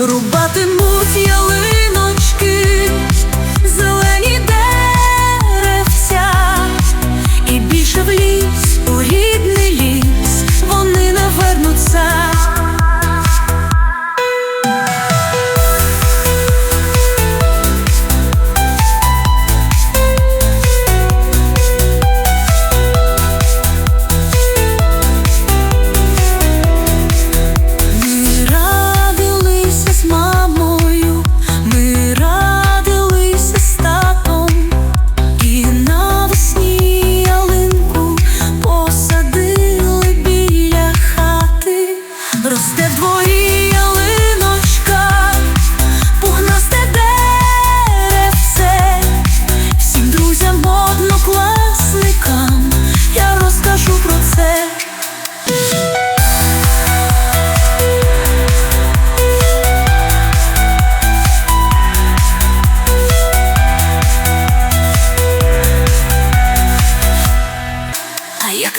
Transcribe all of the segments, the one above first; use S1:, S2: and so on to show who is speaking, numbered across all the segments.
S1: рубатимуть ялини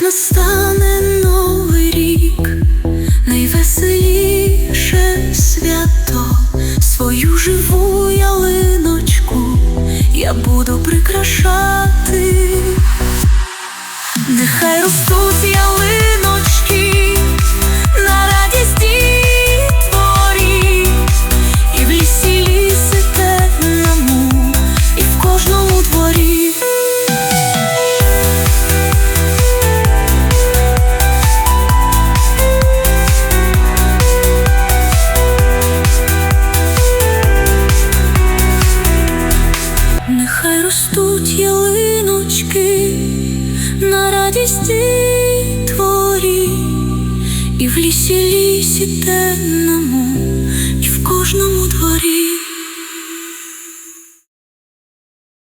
S1: Настане новий рік, найвеселіше свято, свою живу ялиночку я буду прикрашати. на радісті творі і в лісі лісі темному.